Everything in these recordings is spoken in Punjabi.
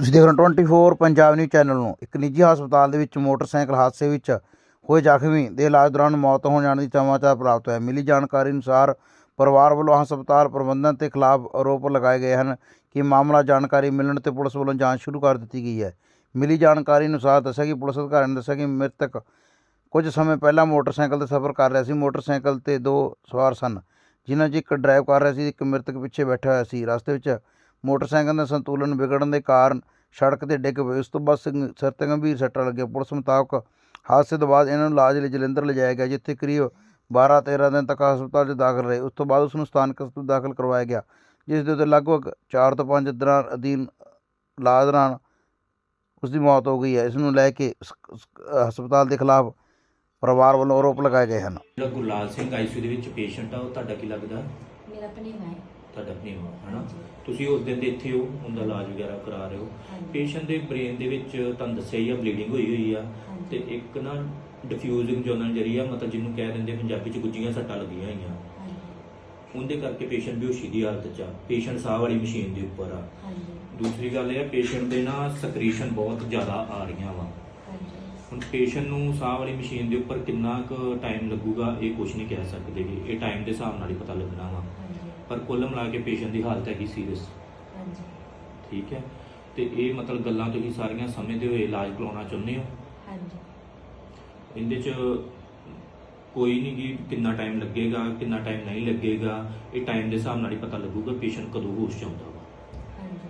ਤੁਸੀਂ ਦੇਖ ਰਹੇ ਹੋ 24 ਪੰਜਾਬ ਨਿਊਜ਼ ਚੈਨਲ ਨੂੰ। ਇੱਕ ਨਿੱਜੀ ਹਸਪਤਾਲ ਦੇ ਵਿੱਚ ਮੋਟਰਸਾਈਕਲ ਹਾਦਸੇ ਵਿੱਚ ਹੋਏ ਜ਼ਖਮੀ ਦੇ ਇਲਾਜ ਦੌਰਾਨ ਮੌਤ ਹੋ ਜਾਣ ਦੀ ਸਮਾਚਾਰ ਪ੍ਰਾਪਤ ਹੋਇਆ। ਮਿਲੀ ਜਾਣਕਾਰੀ ਅਨੁਸਾਰ ਪਰਿਵਾਰ ਵੱਲੋਂ ਹਸਪਤਾਲ ਪ੍ਰਬੰਧਨ ਤੇ ਖਿਲਾਫ ਆਰੋਪ ਲਗਾਏ ਗਏ ਹਨ ਕਿ ਮਾਮਲਾ ਜਾਣਕਾਰੀ ਮਿਲਣ ਤੇ ਪੁਲਿਸ ਵੱਲੋਂ ਜਾਂਚ ਸ਼ੁਰੂ ਕਰ ਦਿੱਤੀ ਗਈ ਹੈ। ਮਿਲੀ ਜਾਣਕਾਰੀ ਅਨੁਸਾਰ ਦੱਸਿਆ ਕਿ ਪੁਲਿਸ ਅਧਿਕਾਰੀਆਂ ਨੇ ਦੱਸਿਆ ਕਿ ਮ੍ਰਿਤਕ ਕੁਝ ਸਮੇਂ ਪਹਿਲਾਂ ਮੋਟਰਸਾਈਕਲ ਤੇ ਸਫ਼ਰ ਕਰ ਰਿਹਾ ਸੀ। ਮੋਟਰਸਾਈਕਲ ਤੇ ਦੋ ਸਵਾਰ ਸਨ, ਜਿਨ੍ਹਾਂ 'ਚ ਇੱਕ ਡਰਾਈਵ ਕਰ ਰਿਹਾ ਸੀ ਇੱਕ ਮ੍ਰਿਤਕ ਪਿੱਛੇ ਬੈਠਾ ਹੋਇਆ ਸੀ। ਰਸਤੇ ਵਿੱਚ ਮੋਟਰਸਾਈਕਲ ਦਾ ਸੰਤੁਲਨ ਵਿਗੜਨ ਦੇ ਕਾਰਨ ਸੜਕ ਤੇ ਡਿੱਗ ਪਏ। ਉਸ ਤੋਂ ਬਾਅਦ ਸਿੰਘ- ਸਿਰ ਤੇ ਗੰਭੀਰ ਸੱਟਾਂ ਲੱਗੀਆਂ। ਪੁਲਿਸ ਮੁਤਾਬਕ ਹਾਦਸੇ ਤੋਂ ਬਾਅਦ ਇਹਨਾਂ ਨੂੰ ਇਲਾਜ ਲਈ ਜਲੰਧਰ ਲਿਜਾਇਆ ਗਿਆ ਜਿੱਥੇ ਕਰੀਬ 12-13 ਦਿਨ ਤੱਕ ਹਸਪਤਾਲ 'ਚ ਦਾਖਲ ਰਹੇ। ਉਸ ਤੋਂ ਬਾਅਦ ਉਸ ਨੂੰ ਸਥਾਨਕ ਹਸਪਤਾਲ ਦਾਖਲ ਕਰਵਾਇਆ ਗਿਆ ਜਿਸ ਦੇ ਉੱਤੇ ਲਗਭਗ 4 ਤੋਂ 5 ਦਿਨਾਂ ਅਧੀਨ ਇਲਾਜ ਦੌਰਾਨ ਉਸ ਦੀ ਮੌਤ ਹੋ ਗਈ ਹੈ। ਇਸ ਨੂੰ ਲੈ ਕੇ ਹਸਪਤਾਲ ਦੇ ਖਿਲਾਫ ਪਰਿਵਾਰ ਵੱਲੋਂ ਆਰੋਪ ਲਗਾਏ ਗਏ ਹਨ। ਜਿਹੜਾ ਗੁਰਲਾਲ ਸਿੰਘ ਆਈਸੀਯੂ ਦੇ ਵਿੱਚ ਪੇਸ਼ੈਂਟ ਆ ਉਹ ਤੁਹਾਡਾ ਕੀ ਲੱਗਦਾ? ਮੇਰਾ ਭਣੇਵਾ ਹੈ। ਤੁਹਾਡਾ ਭਣੇਵਾ ਹਨਾ? ਤੁਸੀਂ ਉਸ ਦਿਨ ਦੇ ਇੱਥੇ ਹੋ ਉਹਦਾ ਇਲਾਜ ਵਗੈਰਾ ਕਰਾ ਰਹੇ ਹੋ। ਪੇਸ਼ੈਂਟ ਦੇ ਬ੍ਰੇਨ ਦੇ ਵਿੱਚ ਤੁਹਾਨੂੰ ਦੱਸਿਆ ਹੀ ਆ ਬਲੀਡਿੰਗ ਹੋਈ ਹੋਈ ਆ। ਤੇ ਇੱਕ ਨਾ ਡਿਫਿਊਜ਼ਿੰਗ ਜੋਨਲ ਜਰੀਆ ਮਤਲਬ ਜਿਹਨੂੰ ਕਹਿ ਦਿੰਦੇ ਪੰਜਾਬੀ ਚ ਗੁੱਜੀਆਂ ਸੱਟਾਂ ਲੱਗੀਆਂ ਹੋਈਆਂ। ਉਹਦੇ ਕਰਕੇ ਪੇਸ਼ੈਂਟ ਬੇਹੋਸ਼ੀ ਦੀ ਹਾਲਤ 'ਚ ਆ। ਪੇਸ਼ੈਂਟ ਸਾਹ ਵਾਲੀ ਮਸ਼ੀਨ ਦੇ ਉੱਪਰ ਆ। ਹਾਂਜੀ। ਦੂਸਰੀ ਗੱਲ ਇਹ ਆ ਪੇਸ਼ੈਂਟ ਦੇ ਨਾ ਸਕਰੀਸ਼ਨ ਬਹੁਤ ਜ਼ਿਆਦਾ ਆ ਰਹੀਆਂ ਵਾ। ਹੁਣ ਪੇਸ਼ੈਂਟ ਨੂੰ ਸਾਹ ਵਾਲੀ ਮਸ਼ੀਨ ਦੇ ਉੱਪਰ ਕਿੰਨਾ ਕੁ ਟਾਈਮ ਲੱਗੂਗਾ ਇਹ ਕੁਝ ਨਹੀਂ ਕਹਿ ਸਕਦੇ। ਇਹ ਟਾਈਮ ਦੇ ਹਿਸਾਬ ਨਾਲ ਹੀ ਪਤਾ ਲੱਗਣਾ ਵਾ। ਪਰ ਕੁੱਲ ਮਿਲਾ ਕੇ ਪੇਸ਼ੈਂਟ ਦੀ ਹਾਲਤ ਹੈਗੀ ਸੀਰੀਅਸ। ਹਾਂਜੀ। ਠੀਕ ਹੈ? ਤੇ ਇਹ ਮਤਲਬ ਗੱਲਾਂ ਤੁਸੀਂ ਸਾਰੀਆਂ ਸਮਝਦੇ ਹੋਏ ਇਲਾਜ ਕਰਾਉਣਾ ਚਾਹੁੰਦੇ ਹੋ? ਹਾਂਜੀ। ਇਹਦੇ 'ਚ ਕੋਈ ਨਹੀਂ ਕਿ ਕਿੰਨਾ ਟਾਈਮ ਲੱਗੇਗਾ ਕਿੰਨਾ ਟਾਈਮ ਨਹੀਂ ਲੱਗੇਗਾ ਇਹ ਟਾਈਮ ਦੇ ਹਿਸਾਬ ਨਾਲ ਹੀ ਪਤਾ ਲੱਗੂਗਾ ਪੇਸ਼ੈਂਟ ਕਦੋਂ ਹੋਸ਼ 'ਚ ਆਉਂਦਾ ਵਾ। ਹਾਂਜੀ।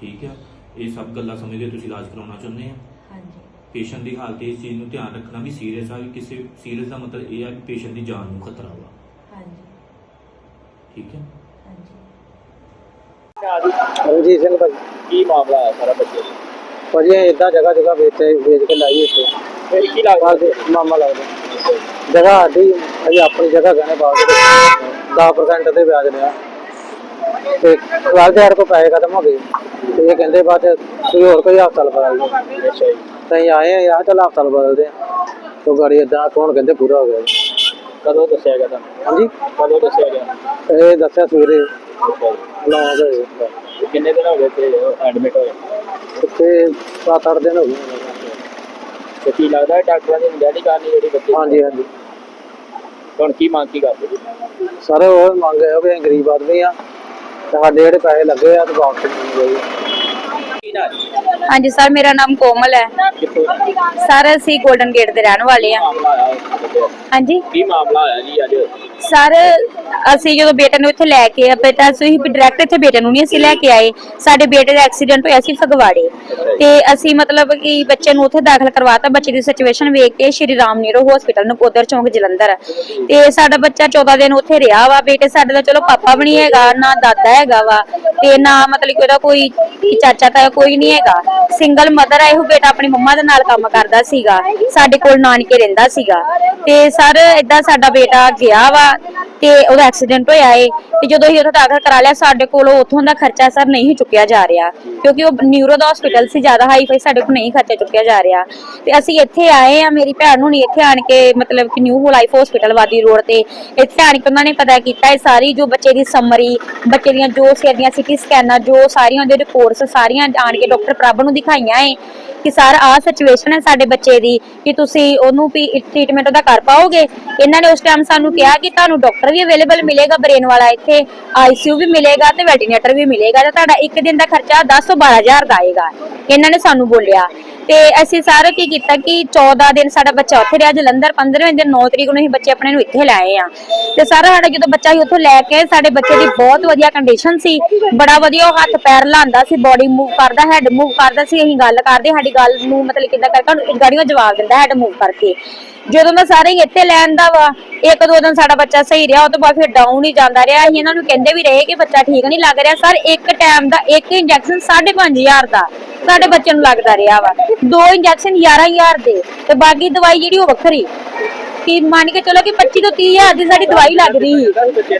ਠੀਕ ਹੈ? ਇਹ ਸਭ ਗੱਲਾਂ ਸਮਝਦੇ ਤੁਸੀਂ ਇਲਾਜ ਕਰਾਉਣਾ ਚਾਹੁੰਦੇ ਆ ਹਾਂਜੀ। ਪੇਸ਼ੈਂਟ ਦੀ ਹਾਲਤ ਇਸ ਚੀਜ਼ ਨੂੰ ਧਿਆਨ ਰੱਖਣਾ ਵੀ ਸੀਰੀਅਸ ਆ ਕਿ ਕਿਸੇ ਸੀਰੀਅਸ ਦਾ ਮਤਲਬ ਇਹ ਆ ਕਿ ਪੇਸ਼ੈਂਟ ਦੀ ਜਾਨ ਨੂੰ ਖਤਰਾ ਵਾ। ਹਾਂਜੀ। ਠੀਕ ਹੈ। ਹਾਂਜੀ ਰਣਜੀਤ ਸਿੰਘ ਭਾਜੀ। ਕੀ ਮਾਮਲਾ ਹੈ ਸਾਰਾ ਬੱਚੇ ਦਾ? ਭਾਜੀ ਇਹ ਏਦਾਂ ਜਗ੍ਹਾ ਜਗ੍ਹਾ ਵੇਚ ਵੇਚ ਕੇ ਲਾਈ ਇੱਥੇ। ਫਿਰ ਕੀ ਲੱਗਦਾ? ਬਸ ਮਾਮਾ ਲੱਗਦਾ। ਜਗ੍ਹਾ ਸਾਡੀ ਅਸੀਂ ਆਪਣੀ ਜਗ੍ਹਾ ਗਹਿਣੇ ਪਾ ਕੇ 10% ਤੇ ਵਿਆਜ ਲਿਆ। ਤੇ 12000 ਕੋ ਪੈਸੇ ਖਤਮ ਹੋ ਗਏ। ਤੇ ਇਹ ਕਹਿੰਦੇ ਬਾਅਦ ਚ ਕੋਈ ਹੋਰ ਕੋਈ ਹਸਪਤਾਲ ਬਦਲ ਜੀ। ਤਾਂ ਅਸੀਂ ਆਏ ਆ ਯਾਰ ਚੱਲ ਹਸਪਤਾਲ ਬਦਲਦੇ ਆ ਤੋ ਗਾੜੀ ਏਦਾਂ ਕੌਣ ਕਹਿੰਦੇ ਪੂਰਾ ਹੋ ਗਿਆ ਜੀ। ਕਦੋਂ ਦੱਸਿਆ ਗਿਆ ਤੁਹਾਨੂੰ? ਹਾਂਜੀ। ਕਦੋਂ ਦੱਸਿਆ ਗਿਆ? ਇਹ ਦੱਸਿਆ ਸਵੇਰੇ। ਅੱਛਾ ਨੌ ਵਜੇ। ਜੀ। ਕਿੰਨੇ ਦਿਨ ਹੋ ਗਏ ਤੇ ਐਡਮਿਟ ਹੋਏ? ਤੇ 7-8 ਦਿਨ ਹੋ ਗਏ। ਤੇ ਕੀ ਲੱਗਦਾ ਹੈ ਡਾਕਟਰਾਂ ਦੀ ਨਿਗਰਾਨੀ ਕਰਨੀ ਜਿਹੜੀ ਬੱਚੇ ਦੀ? ਹਾਂਜੀ ਹਾਂਜੀ। ਹੁਣ ਕੀ ਮੰਗ ਕੀ ਕਰਦੇ? ਜੀ? ਸਾਰੇ ਉਹ ਮੰਗ ਹੈ ਵੀ ਅਸੀਂ ਗਰੀਬ ਆਦਮੀ ਆ ਤੇ ਸਾਡੇ ਜਿਹੜੇ ਪੈਸੇ ਲੱਗੇ ਆ ਤੇ ਵਾਪਸ ਨਹੀਂ ਗਏ। ਹਾਂਜੀ ਸਰ ਮੇਰਾ ਨਾਮ ਕੋਮਲ ਹੈ। ਸਰ ਅਸੀਂ 골ਡਨ ਗੇਟ ਦੇ ਰਹਿਣ ਵਾਲੇ ਆ? ਹਾਂਜੀ? ਕੀ ਮਾਮਲਾ ਆਇਆ ਜੀ ਅੱਜ? ਸਰ, ਅਸੀਂ ਜਦੋਂ ਬੇਟੇ ਨੂੰ ਇੱਥੇ ਲੈ ਕੇ ਆ ਬੇਟਾ, ਅਸੀਂ ਡਾਇਰੈਕਟ ਇੱਥੇ ਬੇਟੇ ਨੂੰ ਨਹੀਂ ਅਸੀਂ ਲੈ ਕੇ ਆਏ। ਸਾਡੇ ਬੇਟੇ ਦਾ ਐਕਸੀਡੈਂਟ ਹੋਇਆ ਸੀ ਫਗਵਾੜੇ। ਤੇ ਅਸੀਂ ਮਤਲਬ ਕਿ ਬੱਚੇ ਨੂੰ ਉੱਥੇ ਦਾਖਲ ਕਰਵਾਤਾ, ਬੱਚੇ ਦੀ ਸਿਚੁਏਸ਼ਨ ਵੇਖ ਕੇ ਸ਼੍ਰੀ ਰਾਮ ਨੀਰੋ ਹਸਪੀਟਲ ਨਕੋਦਰ ਚੌਂਕ ਜਲੰਧਰ। ਤੇ ਸਾਡਾ ਬੱਚਾ 14 ਦਿਨ ਉੱਥੇ ਰਿਹਾ ਵਾ। ਬੇਟੇ ਸਾਡੇ ਦਾ ਚਲੋ ਪਾਪਾ ਵੀ ਨਹੀਂ ਹੈਗਾ, ਨਾ ਦਾਦਾ ਹੈਗਾ ਵਾ। ਤੇ ਨਾ ਮਤਲਬ ਕਿ ਉਹਦਾ ਕੋਈ ਚਾਚਾ ਤਾਂ ਕੋਈ ਨਹੀਂ ਹੈਗਾ। ਸਿੰਗਲ ਮਦਰ ਆ, ਇਹੋ ਬੇਟਾ ਆਪਣੀ ਮੰਮਾ ਦੇ ਨਾਲ ਕੰਮ ਕਰਦਾ ਸੀਗਾ। ਸਾਡੇ ਕੋਲ ਨਾਨਕੇ ਰਹਿੰਦਾ ਸੀਗਾ। ਤੇ ਸਰ, ਏਦਾਂ ਸਾਡਾ ਬੇਟਾ ਗਿਆ ਵਾ। ਤੇ ਉਹਦਾ ਐਕਸੀਡੈਂਟ ਹੋਇਆ ਏ, ਤੇ ਜਦੋਂ ਅਸੀਂ ਉੱਥੇ ਦਾਖਲ ਕਰਾ ਲਿਆ, ਸਾਡੇ ਕੋਲ ਉੱਥੋਂ ਦਾ ਖਰਚਾ ਸਰ ਨਹੀਂ ਚੁੱਕਿਆ ਜਾ ਰਿਹਾ, ਕਿਉਂਕਿ ਉਹ ਨਿਊਰੋ ਦਾ ਹਸਪੀਟਲ ਸੀ, ਜ਼ਿਆਦਾ ਹਾਈ ਫਾਈ ਸਾਡੇ ਕੋਲ ਨਹੀਂ ਖਰਚਾ ਚੁੱਕਿਆ ਜਾ ਰਿਹਾ। ਤੇ ਅਸੀਂ ਇੱਥੇ ਆਏ ਆ, ਮੇਰੀ ਭੈਣ ਨੂੰ ਨਹੀਂ ਇੱਥੇ ਆਣ ਕੇ ਮਤਲਬ ਕਿ new life hospital Wadi road ਤੇ, ਇੱਥੇ ਆਣ ਕੇ ਉਹਨਾਂ ਨੇ ਪਤਾ ਕੀਤਾ ਇਹ ਸਾਰੀ ਜੋ ਬੱਚੇ ਦੀ ਸਮਰੀ ਬੱਚੇ ਦੀਆਂ ਜੋ ਸਿਰ ਦੀਆਂ ਸਿਟੀ ਸਕੈਨਾਂ ਜੋ ਸਾਰੀਆਂ ਉਹਦੇ ਰਿਪੋਰਟਸ ਸਾਰੀਆਂ ਆਣ ਕੇ ਡਾਕਟਰ ਪ੍ਰਭ ਨੂੰ ਦਿਖਾਈਆਂ ਏ। ਕਿ ਸਰ, ਆਹ ਸਿਚੁਏਸ਼ਨ ਹੈ ਸਾਡੇ ਬੱਚੇ ਦੀ ਕਿ ਤੁਸੀਂ ਉਹਨੂੰ ਵੀ ਟ੍ਰੀਟਮੈਂਟ ਉਹਦਾ ਕਰ ਪਾਓਗੇ? ਇਹਨਾਂ ਨੇ ਉਸ ਟਾਈਮ ਸਾਨੂੰ ਕਿਹਾ ਕਿ ਤੁਹਾਨੂੰ ਡਾਕਟਰ ਵੀ ਅਵੇਲੇਬਲ ਮਿਲੇਗਾ ਬ੍ਰੇਨ ਵਾਲਾ ਇੱਥੇ ਆਈਸੀਯੂ ਵੀ ਮਿਲੇਗਾ ਤੇ ਵੈਂਟੀਲੇਟਰ ਵੀ ਮਿਲੇਗਾ ਤੇ ਤੁਹਾਡਾ ਇੱਕ ਦਿਨ ਦਾ ਖਰਚਾ 10 ਤੋਂ 12000 ਦਾ ਆਏਗਾ। ਇਹਨਾਂ ਨੇ ਸਾਨੂੰ ਬੋਲਿਆ। ਤੇ ਅਸੀਂ ਸਾਰੇ ਕੀ ਕੀਤਾ ਕਿ 14 ਦਿਨ ਸਾਡਾ ਬੱਚਾ ਉੱਥੇ ਰਿਹਾ, ਜਲੰਧਰ 15ਵੇਂ ਦਿਨ 9 ਤਰੀਕ ਨੂੰ ਅਸੀਂ ਬੱਚੇ ਆਪਣੇ ਨੂੰ ਇੱਥੇ ਲਾਏ ਆ ਤੇ ਸਾਰਾ ਸਾਡਾ ਜਦੋਂ ਬੱਚਾ ਹੀ ਉੱਥੋਂ ਲੈ ਕੇ ਸਾਡੇ ਬੱਚੇ ਦੀ ਬਹੁਤ ਵਧੀਆ ਕੰਡੀਸ਼ਨ ਸੀ, ਬੜਾ ਵਧੀਆ ਉਹ ਹੱਥ ਪੈਰ ਹਿਲਾਉਂਦਾ ਸੀ ਬਾਡੀ ਮੂਵ ਕਰਦਾ ਹੈਡ ਮੂਵ ਕਰਦਾ ਸੀ, ਅਸੀਂ ਗੱਲ ਕਰਦੇ, ਸਾਡੀ ਗੱਲ ਨੂੰ ਮਤਲਬ ਕਿੱਦਾਂ ਕਰਕੇ ਗਾੜੀਆਂ ਜਵਾਬ ਦਿੰਦਾ ਹੈਡ ਮੂਵ ਕਰਕੇ। ਜਦੋਂ ਮੈਂ ਸਾਰੇ ਹੀ ਇੱਥੇ ਲੈਣ ਦਾ ਵਾ, ਇੱਕ ਦੋ ਦਿਨ ਸਾਡਾ ਬੱਚਾ ਸਹੀ ਰਿਹਾ, ਉਹ ਤੋਂ ਬਾਅਦ ਫਿਰ ਡਾਊਨ ਹੀ ਜਾਂਦਾ ਰਿਹਾ, ਅਸੀਂ ਇਹਨਾਂ ਨੂੰ ਕਹਿੰਦੇ ਵੀ ਰਹੇ ਕਿ ਬੱਚਾ ਠੀਕ ਨਹੀਂ ਲੱਗ ਰਿਹਾ, ਸਰ ਇੱਕ ਟਾਈਮ ਦਾ ਇੱਕ ਇੰਜੈਕਸ਼ਨ 5500 ਦਾ, ਸਾਡੇ ਬੱਚੇ ਨੂੰ ਲੱਗਦਾ ਰਿਹਾ ਵਾ। ਦੋ ਇੰਜੈਕਸ਼ਨ 11000 ਦੇ। ਤੇ ਬਾਕੀ ਦਵਾਈ ਜਿਹੜੀ ਉਹ ਵੱਖਰੀ। ਕਿ ਮੰਨ ਕੇ ਚਲੋ ਕਿ 25 ਤੋਂ 30 ਹਜ਼ਾਰ ਦੀ ਸਾਡੀ ਦਵਾਈ ਲੱਗਦੀ ਸੀ ਬੱਚੇ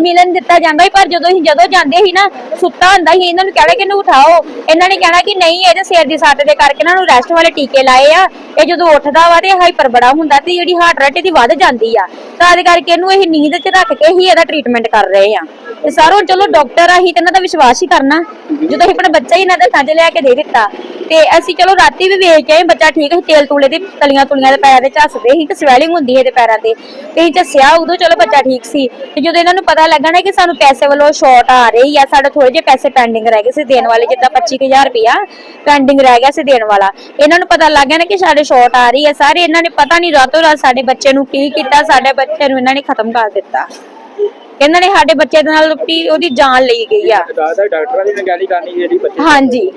ਮਿਲਣ ਦਿੱਤਾ ਜਾਂਦਾ ਸੀ, ਪਰ ਜਦੋਂ ਅਸੀਂ ਜਦੋਂ ਜਾਂਦੇ ਸੀ ਨਾ, ਸੁੱਤਾ ਹੁੰਦਾ ਸੀ, ਇਹਨਾਂ ਨੂੰ ਕਹਿਣਾ ਕਿ ਇਹਨੂੰ ਉਠਾਓ। ਇਹਨਾਂ ਨੇ ਕਹਿਣਾ ਕਿ ਨਹੀਂ ਇਹਦੇ ਸਿਰ ਦੀ ਸੱਟ ਦੇ ਕਰਕੇ ਇਹਨਾਂ ਨੂੰ ਰੈਸਟ ਵਾਲੇ ਟੀਕੇ ਲਾਏ ਆ। ਇਹ ਜਦੋਂ ਉੱਠਦਾ ਵਾ ਤੇ ਹਾਈਪਰ ਬੜਾ ਹੁੰਦਾ ਤੇ ਜਿਹੜੀ ਹਾਰਟ ਰੇਟ ਇਹਦੀ ਵੱਧ ਜਾਂਦੀ ਆ। ਤਾਂ ਉਹਦੇ ਕਰਕੇ ਇਹਨੂੰ ਇਹ ਨੀਂਦ 'ਚ ਰੱਖ ਕੇ ਹੀ ਇਹਦਾ ਟ੍ਰੀਟਮੈਂਟ ਕਰ ਰਹੇ ਆ। ਤੇ ਸਾਰੋਂ, ਚਲੋ ਡਾਕਟਰ ਆ ਹੀ ਤੇ ਇਹਨਾਂ ਦਾ ਵਿਸ਼ਵਾਸ ਹੀ ਕਰਨਾ। ਜਦੋਂ ਅਸੀਂ ਆਪਣਾ ਬੱਚਾ ਹੀ ਇਹਨਾਂ ਦੇ ਸਾਂਝੇ ਲਿਆ ਕੇ ਦੇ ਦਿੱਤਾ, ਤੇ ਅਸੀਂ ਚਲੋ ਰਾਤੀ ਵੀ ਵੇਖ ਕੇ ਬੱਚਾ ਠੀਕ ਸੀ ਤੇਲ ਤੂਲੇ ਦੀ ਤਲੀਆਂ ਤੁਲੀਆਂ ਦੇ ਪੈਰਾਂ ਤੇ ਝੱਸਦੇ ਸੀ ਤੇ ਸਵੈਲਿੰਗ ਹੁੰਦੀ ਸੀ ਇਹਦੇ ਪੈਰਾਂ ਤੇ। ਤੇ ਅਸੀਂ ਝੱਸਿਆ ਉਦੋਂ ਚਲੋ ਬੱਚਾ ਠੀਕ ਸੀ। ਤੇ ਜਦੋਂ ਇਹਨਾਂ ਨੂੰ ਪਤਾ ਲੱਗਾ ਨਾ ਕਿ ਸਾਨੂੰ ਪੈਸੇ ਵੱਲੋਂ ਸ਼ਾਰਟ ਆ ਰਹੀ ਆ ਸਾਡੇ ਥੋੜੇ ਜਿਹੇ ਪੈਸੇ ਪੈਂਡਿੰਗ ਰਹਿ ਗਏ ਸੀ ਦੇਣ ਵਾਲੇ ਜਿੱਦਾਂ 25000 ਰੁਪਇਆ ਪੈਂਡਿੰਗ ਰਹਿ ਗਿਆ ਸੀ ਦੇਣ ਵਾਲਾ। ਇਹਨਾਂ ਨੂੰ ਪਤਾ ਲੱਗ ਗਿਆ ਨਾ ਕਿ ਸਾਡੇ ਸ਼ਾਰਟ ਆ ਰਹੀ ਹੈ ਸਾਰੇ ਇਹਨਾਂ ਨੇ ਪਤਾ ਨਹੀਂ ਰਾਤੋਂ ਰਾਤ ਸਾਡੇ ਬੱਚੇ ਨੂੰ ਕੀ ਕੀਤਾ ਸਾਡੇ ਬੱਚੇ ਨੂੰ ਇਹਨਾਂ ਨੇ ਖਤਮ ਕਰ ਦਿੱਤਾ। ਇਹਨਾਂ ਨੇ ਸਾਡੇ ਬੱਚੇ ਦੇ ਨਾਲ ਉਹਦੀ ਜਾਨ ਲਈ ਗਈ ਆ। ਦਾਦਾ ਡਾਕਟਰਾਂ ਦੀ ਨਗਾਲੀ ਕਰਨੀ ਜਿਹੜੀ ਬੱਚੇ ਦੀ ਹਾਂਜੀ।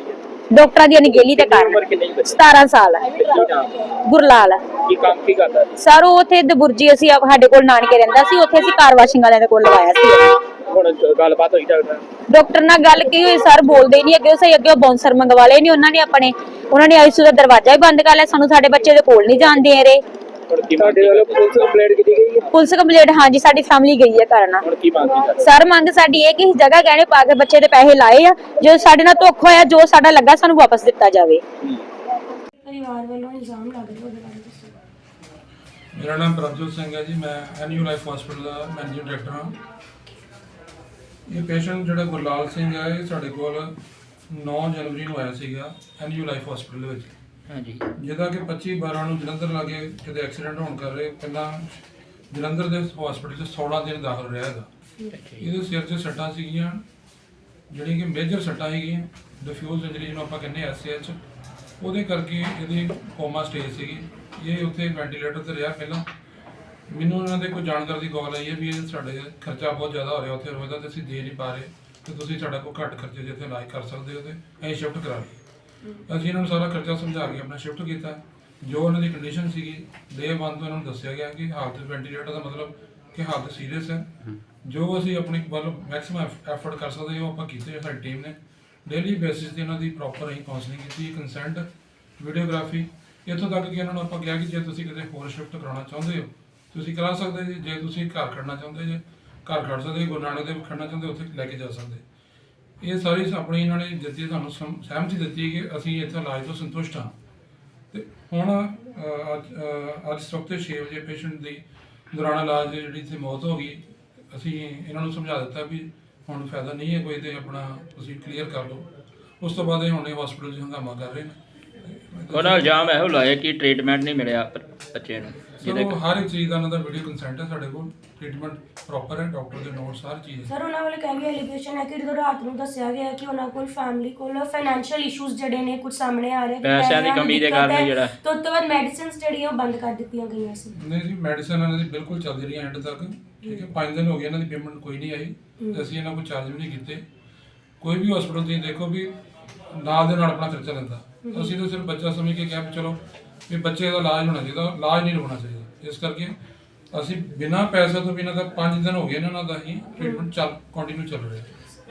ਡਾਕਟਰਾਂ ਦੀ ਅਣਗਹਿਲੀ ਦੇ ਕਾਰਨ। ਉਮਰ ਕਿੰਨੀ ਬੱਚੇ 17 ਸਾਲ ਕੀ ਨਾਮ? ਗੁਰਲਾਲ ਕੀ ਕੰਮ ਕੀ ਕਰਦਾ ਸੀ? ਸਰ ਉਹ ਉੱਥੇ ਦਬੁਰਜੀ ਅਸੀਂ ਆਪ- ਸਾਡੇ ਕੋਲ ਨਾਨਕੇ ਰਹਿੰਦਾ ਸੀ ਉੱਥੇ ਅਸੀਂ ਕਾਰ ਵਾਸ਼ਿੰਗ ਵਾਲਿਆਂ ਦੇ ਕੋਲ ਲਵਾਇਆ ਸੀ। ਹੁਣ ਗੱਲਬਾਤ ਹੋਈ ਡਾਕਟਰ ਨਾਲ। ਡਾਕਟਰ ਨਾਲ ਗੱਲ ਕੀ ਹੋਈ ਸਰ ਬੋਲਦੇ ਹੀ ਨਹੀਂ ਅੱਗੇ ਸਹੀ ਅੱਗੇ ਬਾਉਂਸਰ ਮੰਗਵਾ ਲਏ ਨਹੀਂ ਉਹਨਾਂ ਨੇ ਆਪਣੇ ਉਹਨਾਂ ਨੇ ਆਈਸੂ ਦਾ ਦਰਵਾਜ਼ਾ ਹੀ ਬੰਦ ਕਰ ਲਿਆ ਸਾਨੂੰ ਸਾਡੇ ਬੱਚੇ ਦੇ ਕੋਲ ਨਹੀਂ ਜਾਣ ਦੇ ਰਹੇ। ਹੁਣ ਕੀ ਤੁਹਾਡੇ ਵੱਲੋਂ ਪੁਲਿਸ ਕੰਪਲੇਂਟ ਕੀਤੀ ਗਈ ਹੈ? ਪੁਲਿਸ ਕੰਪਲੇਂਟ ਹਾਂਜੀ ਸਾਡੀ ਫੈਮਿਲੀ ਗਈ ਹੈ ਕਰਨਾ ਹੁਣ ਕੀ ਮੰਗ ਕੀ ਕਰਦੇ ਸਰ ਮੰਗ ਸਾਡੀ ਇਹ ਕਿ ਇਸ ਜਗ੍ਹਾ ਗਹਿਣੇ ਪਾ ਕੇ ਬੱਚੇ ਦੇ ਪੈਸੇ ਲਾਏ ਆ ਜੋ ਸਾਡੇ ਨਾਲ ਧੋਖਾ ਹੋਇਆ ਜੋ ਸਾਡਾ ਲੱਗਾ ਸਾਨੂੰ ਵਾਪਸ ਦਿੱਤਾ ਜਾਵੇ। ਪਰਿਵਾਰ ਵੱਲੋਂ ਇਲਜ਼ਾਮ ਲੱਗ ਰਿਹਾ ਉਹਦੇ ਬਾਰੇ ਦੱਸੋ ਮੇਰਾ ਨਾਮ ਪ੍ਰਭਜੋਤ ਸਿੰਘ ਹੈ ਜੀ ਮੈਂ ਐਨਯੂ ਲਾਈਫ ਹਸਪੀਟਲ ਦਾ ਮੈਨੇਜਿੰਗ ਡਾਇਰੈਕਟਰ ਹਾਂ। ਇਹ ਪੇਸ਼ੈਂਟ ਜਿਹੜਾ ਗੁਰਲਾਲ ਸਿੰਘ ਹੈ ਇਹ ਸਾਡੇ ਕੋਲ 9 ਜਨਵਰੀ ਨੂੰ ਆਇਆ ਸੀਗਾ ਐਨਯੂ ਲਾਈਫ ਹਸਪੀਟਲ ਦੇ ਵਿੱਚ। ਹਾਂਜੀ। ਜਿਹਦਾ ਕਿ 25 12 ਨੂੰ ਜਲੰਧਰ ਲਾਗੇ ਕਿਤੇ ਐਕਸੀਡੈਂਟ ਹੋਣ ਕਰ ਰਹੇ ਪਹਿਲਾਂ ਜਲੰਧਰ ਦੇ ਹਸਪੀਟਲ 'ਚ 16 ਦਿਨ ਦਾਖਲ ਰਿਹਾ ਹੈਗਾ ਇਹਦੇ ਸਿਰ 'ਚ ਸੱਟਾਂ ਸੀਗੀਆਂ ਜਿਹੜੀਆਂ ਕਿ ਮੇਜਰ ਸੱਟਾਂ ਹੈਗੀਆਂ ਡਿਫਿਊਜ਼ ਇੰਜਰੀ ਜਿਹਨੂੰ ਆਪਾਂ ਕਹਿੰਦੇ ਐਸਐਚ ਉਹਦੇ ਕਰਕੇ ਇਹਦੀ ਕੋਮਾ ਸਟੇਜ ਸੀਗੀ। ਇਹ ਉੱਥੇ ਵੈਂਟੀਲੇਟਰ ਤੇ ਰਿਹਾ ਪਹਿਲਾਂ। ਮੈਨੂੰ ਇਹਨਾਂ ਦੇ ਕੋਈ ਜਾਣਕਾਰੀ ਦੀ ਕਾਲ ਆਈ ਹੈ ਵੀ ਇਹ ਸਾਡੇ ਖਰਚਾ ਬਹੁਤ ਜ਼ਿਆਦਾ ਹੋ ਰਿਹਾ ਉੱਥੇ ਰੋਜ਼ ਦਾ ਤੇ ਅਸੀਂ ਦੇ ਨਹੀਂ ਪਾ ਰਹੇ। ਤੇ ਤੁਸੀਂ ਸਾਡਾ ਕੋਈ ਘੱਟ ਖਰਚੇ ਜਿੱਥੇ ਇਲਾਜ ਕਰ ਸਕਦੇ ਹੋ ਤੇ ਅਸੀਂ ਸ਼ਿਫਟ ਕਰਾ ਲਈ ਅਸੀਂ ਇਹਨਾਂ ਨੂੰ ਸਾਰਾ ਖਰਚਾ ਸਮਝਾ ਕੇ ਆਪਣਾ ਸ਼ਿਫਟ ਕੀਤਾ। ਜੋ ਉਹਨਾਂ ਦੀ ਕੰਡੀਸ਼ਨ ਸੀਗੀ ਡੇ 1 ਤੋਂ ਇਹਨਾਂ ਨੂੰ ਦੱਸਿਆ ਗਿਆ ਕਿ ਹਾਲਤ ਵੈਂਟੀਲੇਟਰ ਦਾ ਮਤਲਬ ਕਿ ਹਾਲਤ ਸੀਰੀਅਸ ਹੈ। ਜੋ ਅਸੀਂ ਆਪਣੀ ਵੱਲ ਮੈਕਸਿਮਮ ਐਫਰਟ ਕਰ ਸਕਦੇ ਹਾਂ ਉਹ ਆਪਾਂ ਕੀਤੇ ਸਾਡੀ ਟੀਮ ਨੇ। ਡੇਲੀ ਬੇਸਿਸ ਤੇ ਇਹਨਾਂ ਦੀ ਪ੍ਰੋਪਰ ਅਸੀਂ ਕਾਉਂਸਲਿੰਗ ਕੀਤੀ ਕੰਸੈਂਟ ਵੀਡੀਓਗ੍ਰਾਫੀ ਇੱਥੋਂ ਤੱਕ ਕਿ ਇਹਨਾਂ ਨੂੰ ਆਪਾਂ ਕਿਹਾ ਕਿ ਜੇ ਤੁਸੀਂ ਕਿਤੇ ਹੋਰ ਸ਼ਿਫਟ ਕਰਾਉਣਾ ਚਾਹੁੰਦੇ ਹੋ ਤੁਸੀਂ ਕਰਾ ਸਕਦੇ ਜੀ। ਜੇ ਤੁਸੀਂ ਘਰ ਖੜਨਾ ਚਾਹੁੰਦੇ ਜੇ ਘਰ ਖੜ ਸਕਦੇ ਗੁਰੂ ਨਾਨਕ ਦੇਵ ਖੜਨਾ ਚਾਹੁੰਦੇ ਉੱਥੇ ਲੈ ਕੇ ਜਾ ਸਕਦੇ। ਇਹ ਸਾਰੀ ਆਪਣੀ ਇਹਨਾਂ ਨੇ ਦਿੱਤੀ ਤੁਹਾਨੂੰ ਸਹਿਮ- ਸਹਿਮਤੀ ਦਿੱਤੀ ਕਿ ਅਸੀਂ ਇੱਥੇ ਇਲਾਜ ਤੋਂ ਸੰਤੁਸ਼ਟ ਹਾਂ। ਤੇ ਹੁਣ ਅਹ, ਅੱਜ ਅਹ, ਅੱਜ ਸਵਖਤੇ 6 ਵਜੇ ਪੇਸ਼ੈਂਟ ਦੀ ਦੌਰਾਨ ਇਲਾਜ ਜਿਹੜੀ ਇੱਥੇ ਮੌਤ ਹੋ ਗਈ ਅਸੀਂ ਇਹਨਾਂ ਨੂੰ ਸਮਝਾ ਦਿੱਤਾ ਵੀ ਹੁਣ ਫਾਇਦਾ ਨਹੀਂ ਹੈ ਕੋਈ ਤੇ ਆਪਣਾ ਤੁਸੀਂ ਕਲੀਅਰ ਕਰ ਲਓ। ਉਸ ਤੋਂ ਬਾਅਦ ਇਹ ਹੁਣ ਇਹ ਹਸਪੀਟਲ 'ਚ ਹੰਗਾਮਾ ਕਰ ਰਹੇ ਨੇ। ਉਹਨਾਂ ਇਲਜ਼ਾਮ ਇਹੋ ਲਾਇਆ ਕਿ ਟ੍ਰੀਟਮੈਂਟ ਨਹੀਂ ਮਿਲਿਆ ਬ- ਬੱਚੇ ਨੂੰ। ਜਿਹਦੇ ਹਰ ਇੱਕ ਚੀਜ਼ ਦਾ ਇਹਨਾਂ ਦਾ ਵੀਡੀਓ ਕੰਸੈਂਟ ਹੈ ਸਾਡੇ ਕੋਲ। ਟ੍ਰੀਟਮੈਂਟ ਪ੍ਰੋਪਰ ਹੈ ਡਾਕਟਰ ਦੇ ਨੋਟਸ ਹਰ ਚੀਜ਼ ਹੈ। ਸਰ ਉਹਨਾਂ ਵੱਲ ਕਹਿ ਗਿਆ ਐਲੀਗੇਸ਼ਨ ਹੈ ਕਿ ਜਦੋਂ ਰਾਤ ਨੂੰ ਦੱਸਿਆ ਗਿਆ ਕਿ ਉਹਨਾਂ ਕੋਲ ਫੈਮਿਲੀ ਕੋਲ ਫਾਈਨੈਂਸ਼ੀਅਲ ਇਸ਼ੂਜ਼ ਜਿਹੜੇ ਨੇ ਕੁਝ ਸਾਹਮਣੇ ਆ ਰਹੇ ਕਿ ਪੈਸਿਆਂ ਦੀ ਕਮੀ ਦੇ ਦਿੱਕਤ ਕਾਰਨ ਹੈ, ਜਿਹੜਾ- ਤੇ ਉਸ ਤੋਂ ਬਾਅਦ ਮੈਡੀਸਿਨਸ ਜਿਹੜੀਆਂ ਉਹ ਬੰਦ ਕਰ ਦਿੱਤੀਆਂ ਗਈਆਂ ਸੀ। ਨਹੀਂ ਜੀ ਮੈਡੀਸਨ ਇਹਨਾਂ ਦੀ ਬਿਲਕੁਲ ਚੱਲਦੀ ਰਹੀ ਐਂਡ ਤੱਕ। ਠੀਕ ਹੈ 5 ਦਿਨ ਹੋ ਗਏ ਇਹਨਾਂ ਦੀ ਪੇਮੈਂਟ ਕੋਈ ਨਹੀਂ ਆਈ। ਤੇ ਅਸੀਂ ਇਹਨਾਂ ਕੋਲ ਚਾਰਜ ਵੀ ਨਹੀਂ ਕੀਤੇ। ਕੋਈ ਵੀ ਹਸਪੀਟਲ ਤੁਸੀਂ ਦੇਖੋ ਵੀ ਨਾਲ ਦੇ ਨਾਲ ਆਪਣਾ ਖਰਚਾ ਲੈਂਦਾ। ਅਸੀਂ ਤਾਂ ਸਿਰਫ ਬੱਚਾ ਸਮਝ ਕੇ ਕਿਹਾ ਵੀ ਚਲੋ ਵੀ ਬੱਚੇ ਦਾ ਇਲਾਜ ਹੋਣਾ ਚਾਹੀਦਾ ਇਲਾਜ ਨਹੀਂ ਰੁਕਣਾ ਚਾਹੀਦਾ। ਇਸ ਕਰਕੇ ਅਸੀਂ ਬਿਨਾਂ ਪੈਸੇ ਤੋਂ ਬਿਨਾਂ ਤਾਂ 5 ਦਿਨ ਹੋ ਗਏ ਨੇ ਉਹਨਾਂ ਦਾ ਹੀ ਟ੍ਰੀਟਮੈਂਟ ਚੱਲ ਕੰਟੀਨਿਊ ਚੱਲ ਰਿਹਾ।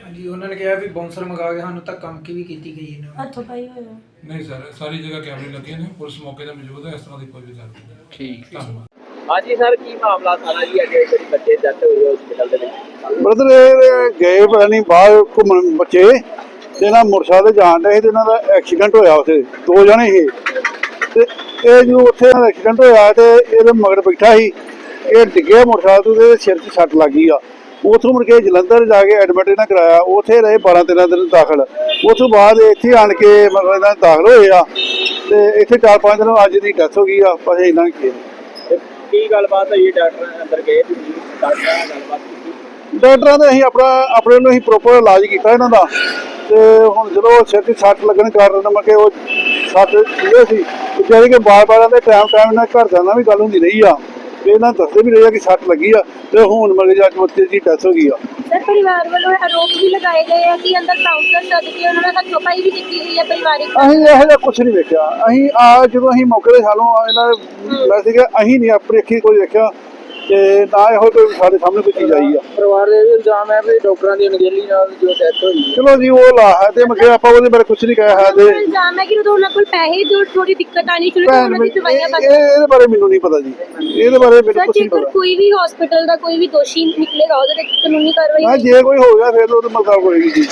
ਹਾਂਜੀ ਉਹਨਾਂ ਨੇ ਕਿਹਾ ਵੀ ਬਾਉਂਸਰ ਮੰਗਾ ਕੇ ਸਾਨੂੰ ਧੱਕਾ ਮੁੱਕੀ ਵੀ ਕੀਤੀ ਗਈ ਇਹਨਾਂ ਨਾਲ ਹੱਥੋਂ ਪਾਈ ਹੋਇਆ ਨਹੀਂ ਸਰ ਸਾਰੀ ਜਗ੍ਹਾ ਕੈਮਰੇ ਲੱਗੇ ਨੇ ਪੁਲਿਸ ਮੌਕੇ ਤੇ ਮੌਜੂਦ ਹੈ ਇਸ ਤਰ੍ਹਾਂ ਦੀ ਕੋਈ ਵੀ ਗੱਲ ਨਹੀਂ। ਠੀਕ। ਧੰਨਵਾਦ। ਹਾਂਜੀ ਸਰ ਕੀ ਮਾਮਲਾ ਸਾਰਾ ਜੀ? ਅੱਜ ਜਿਹੜੀ ਬੱਚੇ ਦੀ ਡੈਥ ਹੋਈ ਹੈ ਹਸਪੀਟਲ ਦੇ ਵਿੱਚ। ਬ੍ਰਦਰ ਇਹ ਗਏ ਪਤਾ ਨਹੀਂ ਬਾਹਰ ਘੁੰਮਣ ਬੱਚੇ ਤੇ ਨਾ ਮੋਟਰਸਾਈਕਲ ਤੇ ਜਾਣ ਰਹੇ ਤੇ ਇਹਨਾਂ ਦਾ ਐਕਸੀਡੈਂਟ ਹੋਇਆ ਉੱਥੇ ਦੋ ਜਣੇ ਸੀ। ਤੇ ਇਹ ਜੋ ਉੱਥੇ ਐਕਸੀਡੈਂਟ ਹੋਇਆ ਤੇ ਇਹਦੇ ਮਗਰ ਬੈਠਾ ਸੀ ਇਹ ਡਿੱਗਿਆ ਮੋਟਰਸਾਈਕਲ ਤੋਂ ਤੇ ਸਿਰ 'ਚ ਸੱਟ ਲੱਗੀ ਆ। ਉਥੋਂ ਮੁੜ ਕੇ ਜਲੰਧਰ ਜਾ ਕੇ ਐਡਮਿਟ ਇਹਨਾਂ ਕਰਾਇਆ। ਉੱਥੇ ਰਹੇ 12 13 ਦਿਨ ਦਾਖਲ। ਉਥੋਂ ਬਾਅਦ ਇੱਥੇ ਆਣ ਕੇ ਮਤਲਬ ਇਹਨਾਂ ਦਾਖਲ ਹੋਏ ਆ। ਤੇ ਇੱਥੇ 4-5 ਦਿਨ ਅੱਜ ਦੀ ਡੈਥ ਹੋ ਗਈ ਆ ਬਸ ਇਹਨਾਂ ਕੀ ਕੀ ਗੱਲਬਾਤ ਹੋਈ? ਡਾਕਟਰ ਅੰਦਰ ਗਏ ਤੁਸੀਂ? ਡਾਕਟਰ ਨਾਲ ਗੱਲਬਾਤ ਕੀਤੀ? ਡਾਕਟਰਾਂ ਨੇ ਅਸੀਂ ਆਪਣਾ ਆਪਣੇ ਨੂੰ ਅਸੀਂ ਪ੍ਰੋਪਰ ਇਲਾਜ ਕੀਤਾ ਇਹਨਾਂ ਦਾ। ਤੇ ਹੁਣ ਜਦੋਂ ਸਿਰ ਤੇ ਸੱਟ ਲੱਗਣ ਕਾਰਨ ਮੈਂ ਕਿ ਉਹ ਸੱਟ ਇਹ ਸੀ। ਜਿਹੜੇ ਕਿ ਬਾਰ-ਬਾਰ ਦੇ ਟਾਈਮ ਟਾਈਮ ਨਾਲ ਘਰ ਨਾਲ ਵੀ ਗੱਲ ਹੁੰਦੀ ਰਹੀ ਆ। ਤੇ ਇਹਨਾਂ ਦੱਸਦੇ ਵੀ ਰਹੇ ਆ ਕਿ ਸੱਟ ਲੱਗੀ ਆ ਤੇ ਹੁਣ ਮਗੇ ਜਾ ਕੇ ਬੱਚੇ ਦੀ ਡੈਥ ਹੋ ਗਈ ਆ। ਸਰ ਪਰਿਵਾਰ ਵੱਲੋਂ ਆਰੋਪ ਵੀ ਲਗਾਏ ਗਏ ਆ ਕਿ ਅੰਦਰ ਕਾਉਂਸਲਰ ਸੱਦ ਕੇ ਉਹਨਾਂ ਨਾਲ ਹੱਥੋਂ ਪਾਈ ਵੀ ਕੀਤੀ ਗਈ ਹੈ ਪਰਿਵਾਰਿਕ। ਅਸੀਂ ਇਹੋ ਜਿਹਾ ਕੁਝ ਨਹੀਂ ਵੇਖਿਆ। ਅਸੀਂ ਆ ਜਦੋਂ ਅਸੀਂ ਮੌਕੇ ਤੇ ਸਾਨੂੰ ਇਹਨਾਂ ਮੈਂ ਸੀਗਾ ਅਸੀਂ ਨਹੀਂ ਆਪਣੀ ਅੱਖੀ ਕੋਈ ਵੇਖਿਆ। ਤੇ ਨਾ ਇਹੋ ਕੋਈ ਸਾਡੇ ਸਾਹਮਣੇ ਕੋਈ ਚੀਜ਼ ਆਈ ਆ। ਪਰਿਵਾਰ ਦੇ ਇਹ ਵੀ ਇਲਜ਼ਾਮ ਹੈ ਵੀ ਡਾਕਟਰਾਂ ਦੀ ਅਣਗਹਿਲੀ ਨਾਲ ਜੋ ਡੈਥ ਹੋਈ ਹੈ। ਚਲੋ ਜੀ ਉਹ ਲਾ ਹੈ ਤੇ ਮਗੇ ਆਪਾਂ ਉਹਦੇ ਬਾਰੇ ਕੁਝ ਨਹੀਂ ਕਹਿ ਸਕਦੇ। ਇਲਜ਼ਾਮ ਹੈ ਕਿ ਉਦੋਂ ਉਹਨਾਂ ਕੋਲ ਪੈਸੇ ਜੋ ਥੋੜੀ ਦਿੱਕਤ ਆਣੀ ਸ਼ੁਰੂ ਭੈਣ ਮੇਰੀ- ਇਹ ਇਹ- ਇਹਦੇ ਬਾਰੇ ਮੈਨੂੰ ਨਹੀਂ ਪਤਾ ਜੀ। ਇਹਦੇ ਬਾਰੇ ਮੈਨੂੰ ਕੁਝ ਨਹੀਂ ਪਤਾ। ਕੋਈ ਵੀ ਹਸਪੀਟਲ ਦਾ ਕੋਈ ਵੀ ਦੋਸ਼ੀ ਨਿਕਲੇਗਾ ਉਹਦੇ ਤੇ ਕਾਨੂੰਨੀ ਕਾਰਵਾਈ ਹਾਂ ਜੇ ਕੋਈ ਹੋ ਗਿਆ ਫਿਰ ਉਹਦੇ ਮੁਤਾਬਕ ਹੋਏਗੀ ਜੀ।